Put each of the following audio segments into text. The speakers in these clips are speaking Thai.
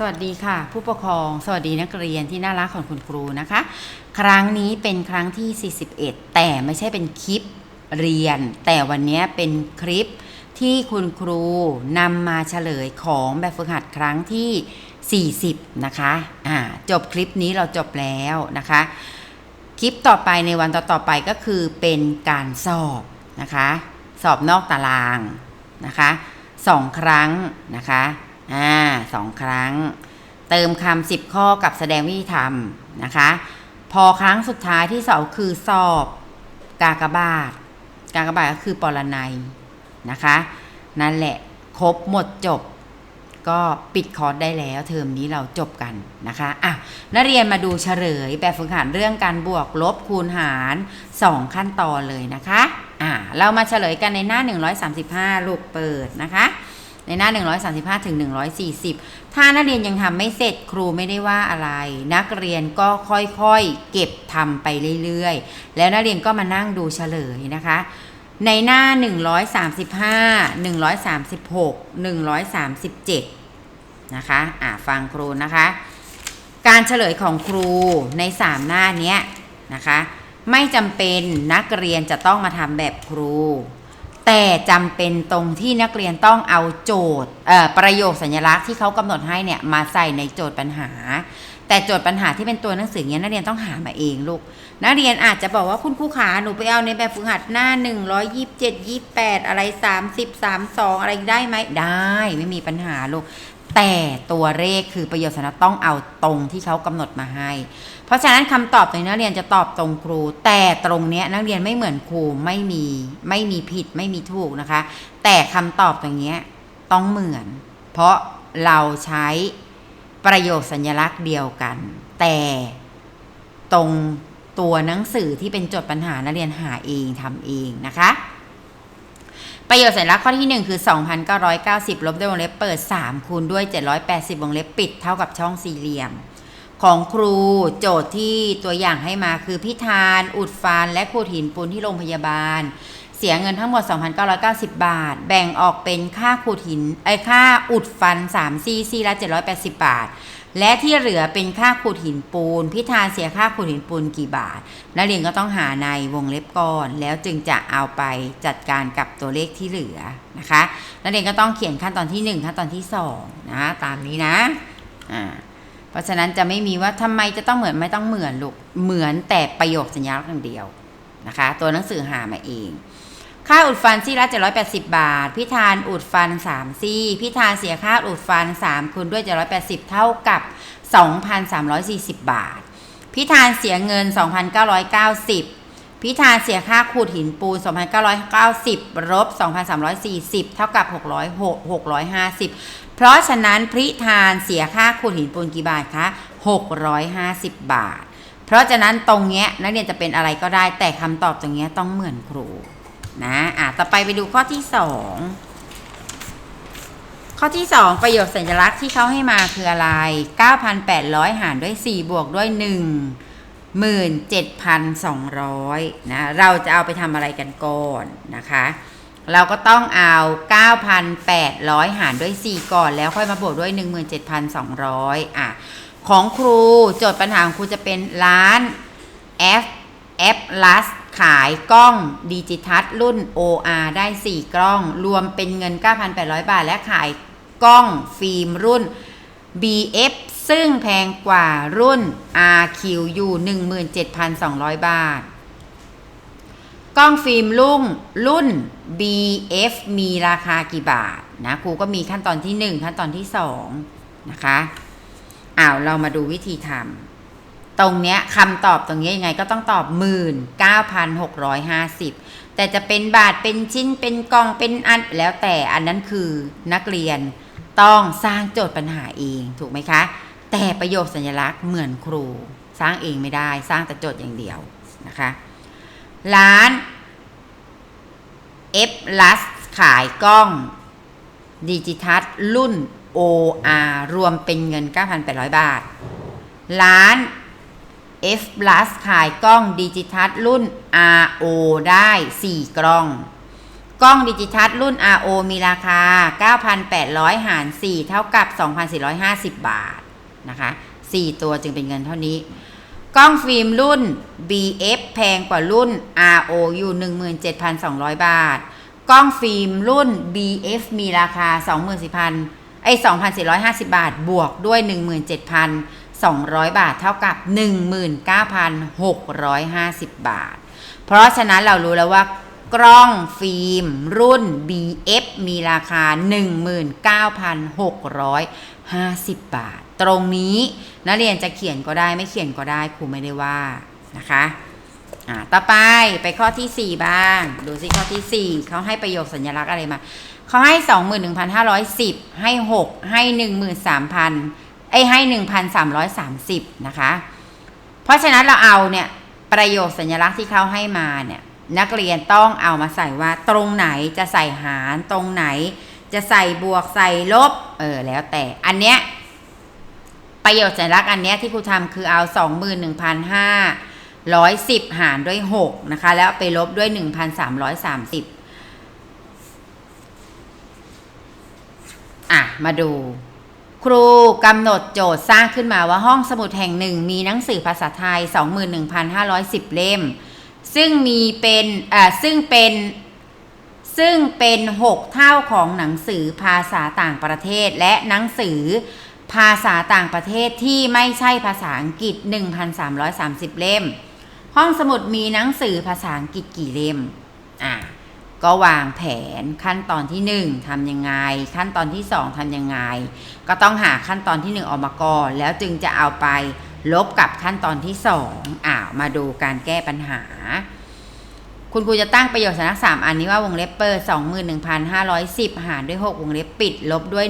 สวัสดีค่ะ ผู้ปกครองสวัสดีนักเรียนที่น่ารักของคุณครูนะคะ ครั้งนี้เป็นครั้งที่ 41 แต่ไม่ใช่เป็นคลิปเรียน แต่วันนี้เป็นคลิปที่คุณครูนำมาเฉลยของแบบฝึกหัดครั้งที่ 40 นะคะอ่าจบคลิปนี้เราจบแล้วนะคะ คลิปต่อไปในวันต่อๆไปก็คือเป็นการสอบนะคะ สอบนอกตารางนะคะสองครั้งนะคะ อ่าสองครั้ง เติมคำสิบข้อกับแสดงวิธีทำนะคะ พอครั้งสุดท้ายที่สอบคือสอบกากบาท กากบาทก็คือปรนัยนะคะ นั่นแหละครบหมดจบ ก็ปิดคอร์สได้แล้ว เทอมนี้เราจบกันนะคะอะนักเรียนมาดูเฉลยแบบฝึกหัดเรื่องการบวกลบคูณหาร 2 ขั้นตอนเลยนะคะอะเรามาเฉลยกันในหน้า 135 ลูกเปิดนะคะ ในหน้า 135ถึง140 ถ้านักเรียนยังทำไม่เสร็จครูไม่ได้ว่าอะไร นักเรียนก็ค่อยๆ เก็บทำไปเรื่อยๆ แล้วนักเรียนก็มานั่งดูเฉลยนะคะในหน้า 135 136 137 นะคะ อ่าฟังครูนะคะ การเฉลยของครูใน 3 หน้านี้นะคะ ไม่จำเป็นนักเรียนจะต้องมาทำแบบครู แต่จำเป็นตรงที่นักเรียนต้องเอาโจทย์ประโยคสัญลักษณ์ที่เขากำหนดให้เนี่ยมาใส่ในโจทย์ปัญหา แต่โจทย์ปัญหาที่เป็นตัวหนังสือเนี้ยนักเรียนต้องหามาเองลูกนักเรียนอาจจะบอกว่าคุณครูขาหนูไปเอาในแบบฝึกหัดหน้า 127 28 อะไร 30 32 อะไรได้ไหมได้ไม่มีปัญหาลูก แต่ตัวเลขคือประโยชน์สัญลักษณ์ต้องเอาตรงที่เขากำหนดมาให้ เพราะฉะนั้นคำตอบตรงนี้นักเรียนจะตอบตรงครู แต่ตรงเนี้ยนักเรียนไม่เหมือนครูไม่มีไม่มีผิดไม่มีถูกนะคะ แต่คำตอบตรงเนี้ยต้องเหมือน เพราะเราใช้ประโยคสัญลักษณ์เดียวกัน แต่ตรงตัวหนังสือที่เป็นโจทย์ปัญหานักเรียนหาเองทำเองนะคะ ประโยชน์สัญลักษณ์ข้อที่ 1 คือ 2,990 ลบด้วยวงเล็บเปิด 3 คูณด้วย 780 วงเล็บปิด เท่ากับช่องสี่เหลี่ยม ของครูโจทย์ที่ตัวอย่างให้มาคือพิธาน อุดฟัน และขูดหินปูนที่โรงพยาบาล เสียเงินทั้งหมด 2,990 บาท แบ่งออกเป็นค่าขูดหินไอค่าอุดฟัน3ซี่ซี่ละ780 บาท และที่เหลือเป็นค่าขูดหินปูน พิธานเสียค่าขูดหินปูนกี่บาท นักเรียนก็ต้องหาในวงเล็บก่อน แล้วจึงจะเอาไปจัดการกับตัวเลขที่เหลือนะคะนักเรียนก็ต้องเขียนขั้นตอนที่ 1 ขั้นตอนที่2นะตามนี้นะอ่าเพราะฉะนั้นจะไม่มีว่าทำไมจะต้องเหมือนไม่ต้องเหมือนลูกเหมือนแต่ประโยคสัญลักษณ์อย่างเดียวนะคะ ตัวหนังสือหามาเอง ค่าอุดฟันซี่ละ780 บาทพิธานอุดฟัน 3 ซี่พิธานเสียค่าอุดฟัน 3คูณด้วย 780 เท่ากับ 2,340 บาทพิธานเสียเงิน 2,990พิธานเสียค่าขูดหินปูน 2,990ลบ2,340 เท่ากับ 606 650 เพราะฉะนั้นพิธานเสียค่าขูดหินปูนกี่บาทคะ 650 บาท เพราะฉะนั้นตรงเนี้ยนักเรียนจะเป็นอะไรก็ได้แต่คำตอบตรงเนี้ยต้องเหมือนครู นะอะต่อไปไปดูข้อที่สองข้อที่สองประโยชน์สัญลักษณ์ที่เขาให้มาคืออะไร 9,800 หารด้วย 4 บวกด้วย1 17,200 นะ เราจะเอาไปทำอะไรกันก่อนนะคะ เราก็ต้องเอา 9,800 หารด้วย 4 ก่อน แล้วค่อยมาบวกด้วย 17,200 อะ ของครูโจทย์ปัญหาของครูจะเป็นร้าน F F Plus ขายกล้องดิจิทัลรุ่น OR ได้ 4 กล้อง รวมเป็นเงิน 9,800 บาท และขายกล้องฟิล์มรุ่น BF ซึ่งแพงกว่ารุ่น RQ อยู่17,200 บาท กล้องฟิล์มรุ่งรุ่น BF มีราคากี่บาทนะครูก็มีขั้นตอนที่ 1 ขั้นตอนที่ 2 นะคะอ้าวเรามาดูวิธีทำ ตรงเนี้ยคำตอบตรงนี้ยังไงก็ต้องตอบหมื่นเก้าพันหกร้อยห้าสิบแต่จะเป็นบาทเป็นชิ้นเป็นกล่องเป็นอันแล้วแต่อันนั้นคือนักเรียนต้องสร้างโจทย์ปัญหาเองถูกไหมคะ แต่ประโยคสัญลักษณ์เหมือนครู สร้างเองไม่ได้สร้างแต่โจทย์อย่างเดียวนะคะร้าน F Plus ขายกล้องดิจิทัลรุ่น OR รวมเป็นเงิน 9,800 บาท ร้าน F Plus ขายกล้องดิจิทัลรุ่น RO ได้ 4 กล้อง กล้องดิจิทัลรุ่น RO มีราคา 9,800 หาร 4 เท่ากับ 2,450 บาท นะคะ 4 ตัวจึงเป็นเงินเท่านี้ กล้องฟิล์มรุ่น BF แพงกว่ารุ่น RO อยู่ 17,200 บาท กล้องฟิล์มรุ่น BF มีราคา 24,000ไอ้2,450 บาท บวกด้วย 200 บาทเท่ากับ 19,650 บาท เพราะฉะนั้นเรารู้แล้วว่ากล้องฟิล์ม รุ่น BF มีราคา 19,650 บาท ตรงนี้นักเรียนจะเขียนก็ได้ไม่เขียนก็ได้ครูไม่ได้ว่านะคะอ่าต่อไปไปข้อที่ 4 บ้าง ดูสิข้อที่ 4 เขาให้ประโยคสัญลักษณ์อะไรมาเขาให้ 21,510 ให้ 6 ให้ 13,000 ไอ้ให้1,330นะคะ เพราะฉะนั้นเราเอาเนี่ยประโยคสัญลักษณ์ที่เขาให้มาเนี่ยนักเรียนต้องเอามาใส่ว่าตรงไหนจะใส่หารตรงไหน จะใส่บวกใส่ลบ เออแล้วแต่อันเนี้ยประโยคสัญลักษณ์อันเนี้ยที่ครูทำคือเอา21,500ร้อยสิบหารด้วยหกนะคะ แล้วไปลบด้วยหนึ่งพันสามร้อยสามสิบอะ มาดู ครูกำหนดโจทย์สร้างขึ้นมาว่าห้องสมุดแห่งหนึ่ง มีหนังสือภาษาไทย 21,510 เล่ม ซึ่งมีเป็นอ่าซึ่งเป็นซึ่งเป็น 6 เท่าของหนังสือภาษาต่างประเทศ และหนังสือภาษาต่างประเทศที่ไม่ใช่ภาษาอังกฤษ 1,330 เล่ม ห้องสมุดมีหนังสือภาษาอังกฤษกี่เล่มอะ ก็วางแผนขั้นตอนที่ 1ทำยังไง ขั้นตอนที่ 2ทำยังไง ก็ต้องหาขั้นตอนที่ 1 ออกมาก่อน แล้วจึงจะเอาไปลบกับขั้นตอนที่ 2อ่ามาดูการแก้ปัญหา คุณครูจะตั้งประโยชน์สัญลัก3อันนี้ว่าวงเล็บเปิด21,510 หารด้วย 6 วงเล็บปิด ลบด้วย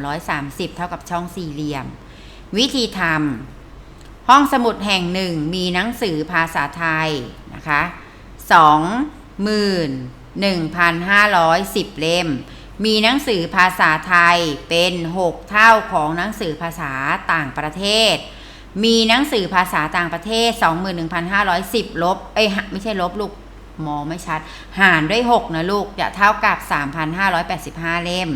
1,330 เท่ากับช่องสี่เหลี่ยม วิธีทำห้องสมุดแห่งหนึ่งมีหนังสือภาษาไทยนะคะ 1,510 เล่ม มีหนังสือภาษาไทยเป็น 6 เท่าของหนังสือภาษาต่างประเทศ มีหนังสือภาษาต่างประเทศ 21,510 ลบ เอ้ยไม่ใช่ลบลูกมองไม่ชัด หารด้วย 6 นะลูก จะเท่ากับ 3,585 เล่ม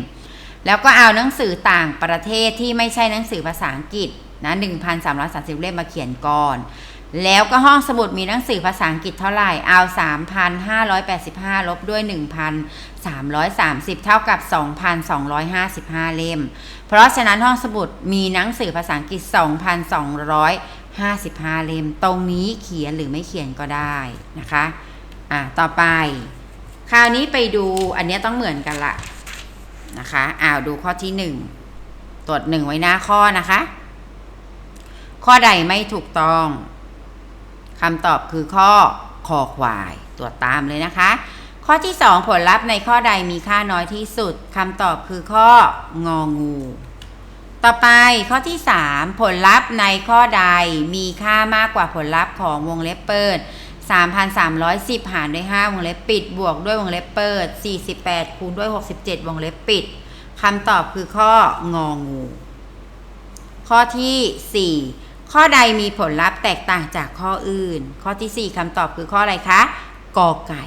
แล้วก็เอาหนังสือต่างประเทศที่ไม่ใช่หนังสือภาษาอังกฤษนะ1,330 เล่มมาเขียนก่อน แล้วก็ห้องสมุดมีหนังสือภาษาอังกฤษเท่าไหร่ เอา 3,585 ลบด้วย 1,330 เท่ากับ 2,255 เล่ม เพราะฉะนั้นห้องสมุดมีหนังสือภาษาอังกฤษ 2,255 เล่ม ตรงนี้เขียนหรือไม่เขียนก็ได้นะคะ อะ ต่อไป คราวนี้ไปดูอันเนี้ยต้องเหมือนกันละนะคะอ้าวดูข้อที่หนึ่งตรวจหนึ่งไว้หน้าข้อนะคะข้อใดไม่ถูกต้อง คำตอบคือข้อคอควาย ตรวจตามเลยนะคะ ข้อที่สองผลลัพธ์ในข้อใดมีค่าน้อยที่สุดคำตอบคือข้ององู ต่อไปข้อที่ 3 ผลลัพธ์ในข้อใดมีค่ามากกว่าผลลัพธ์ของวงเล็บเปิด 3,310 หารด้วย 5 วงเล็บปิด บวกด้วยวงเล็บเปิด 48 คูณด้วย 67 วงเล็บปิดคำตอบคือข้ององู ข้อที่ 4 ข้อใดมีผลลัพธ์แตกต่างจากข้ออื่น ข้อที่ 4คำตอบคือข้ออะไรคะกอไก่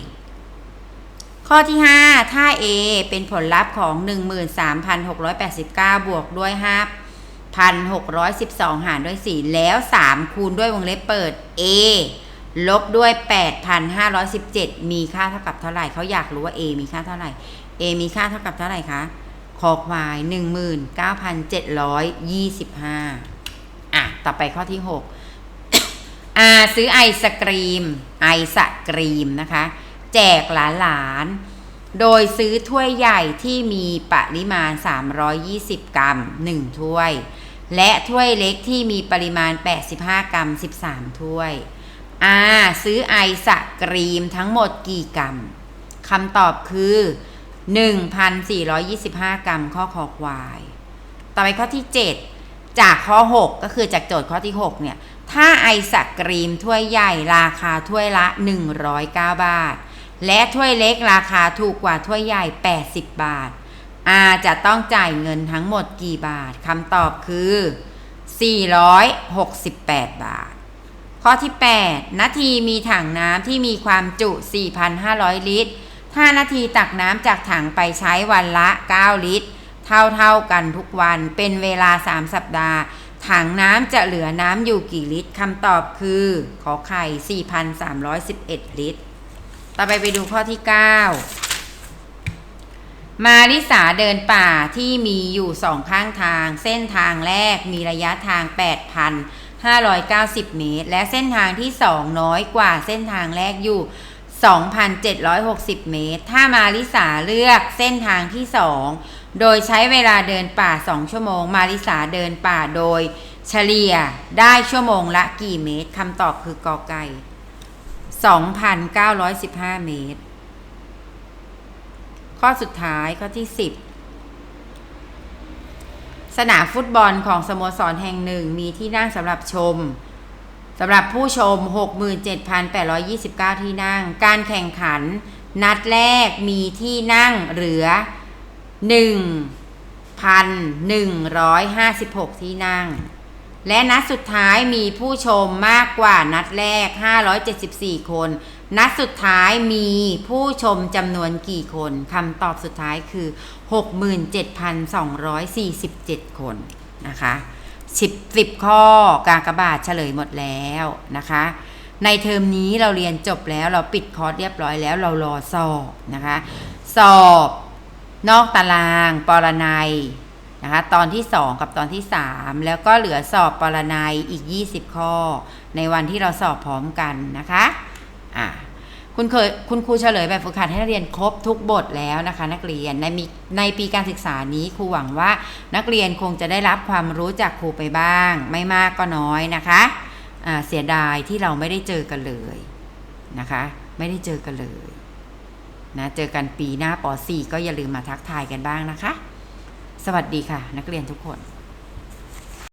ข้อที่ 5 ถ้า A เป็นผลลัพธ์ของ 13,689 บวกด้วย 5,612 หารด้วย 4 แล้ว 3 คูณด้วยวงเล็บเปิด A ลบด้วย 8,517 มีค่าเท่ากับเท่าไหร่เขาอยากรู้ว่า A มีค่าเท่าไหร่ A มีค่าเท่ากับเท่าไหร่คะ คอควาย 19,725 อะ ต่อไปข้อที่6อาซื้อไอศกรีม ไอศกรีมนะคะ แจกหลานๆโดยซื้อถ้วยใหญ่ที่มีปริมาณ 320 กรัม 1 ถ้วย และถ้วยเล็กที่มีปริมาณ 85 กรัม 13 ถ้วยอาซื้อไอศกรีมทั้งหมดกี่กรัมคำตอบคือ 1,425 กรัมข้อคอควาย ต่อไปข้อที่ 7 จากข้อ 6 ก็คือจากโจทย์ข้อที่ 6 เนี่ย ถ้าไอศกรีมถ้วยใหญ่ราคาถ้วยละ 109 บาท และถ้วยเล็กราคาถูกกว่าถ้วยใหญ่ 80 บาท อาจะต้องจ่ายเงินทั้งหมดกี่บาทคำตอบคือ 468 บาท ข้อที่ 8 นาทีมีถังน้ำที่มีความจุ 4,500 ลิตร5นาทีตักน้ำจากถังไปใช้วันละ 9 ลิตร เท่าเท่าๆกันทุกวันเป็นเวลา 3 สัปดาห์ ถังน้ำจะเหลือน้ำอยู่กี่ลิตรคำตอบคือ ขอไข่ 4,311 ลิตร ต่อไปไปดูข้อที่ 9 มาริสาเดินป่าที่มีอยู่สองข้างทาง เส้นทางแรกมีระยะทาง 8,590 เมตร และเส้นทางที่ 2 น้อยกว่าเส้นทางแรกอยู่2,760 เมตร ถ้ามาริสาเลือกเส้นทางที่ 2 โดยใช้เวลาเดินป่า 2 ชั่วโมง มาริสาเดินป่าโดยเฉลี่ยได้ชั่วโมงละกี่เมตรคำตอบคือกอไก่ 2,915 เมตร ข้อสุดท้ายข้อที่ 10 สนามฟุตบอลของสโมสรแห่งหนึ่งมีที่นั่งสำหรับชมสำหรับผู้ชม 67,829 ที่นั่ง การแข่งขัน นัดแรกมีที่นั่งเหลือ 1,156 ที่นั่ง และนัดสุดท้ายมีผู้ชมมากกว่านัดแรก 574 คน นัดสุดท้ายมีผู้ชมจำนวนกี่คนคำตอบสุดท้ายคือ 67,247 คนนะคะ10 10ข้อกากบาทเฉลยหมดแล้วนะคะ ในเทอมนี้เราเรียนจบแล้วเราปิดคอร์สเรียบร้อยแล้วเรารอสอบนะคะ สอบ นอกตารางปรนัยนะคะตอนที่ 2 กับตอนที่ 3 แล้วก็เหลือสอบปรนัยอีก 20 ข้อ ในวันที่เราสอบพร้อมกันนะคะอะคุณเคยคุณครูเฉลยแบบฝึกหัดให้นักเรียนครบทุกบทแล้วนะคะ นักเรียนในมีในปีการศึกษานี้ครูหวังว่านักเรียนคงจะได้รับความรู้จากครูไปบ้าง ไม่มากก็น้อยนะคะอ่าเสียดายที่เราไม่ได้เจอกันเลยนะคะ ไม่ได้เจอกันเลย นะเจอกันปีหน้าป .4 ก็อย่าลืมมาทักทายกันบ้างนะคะ สวัสดีค่ะ นักเรียนทุกคน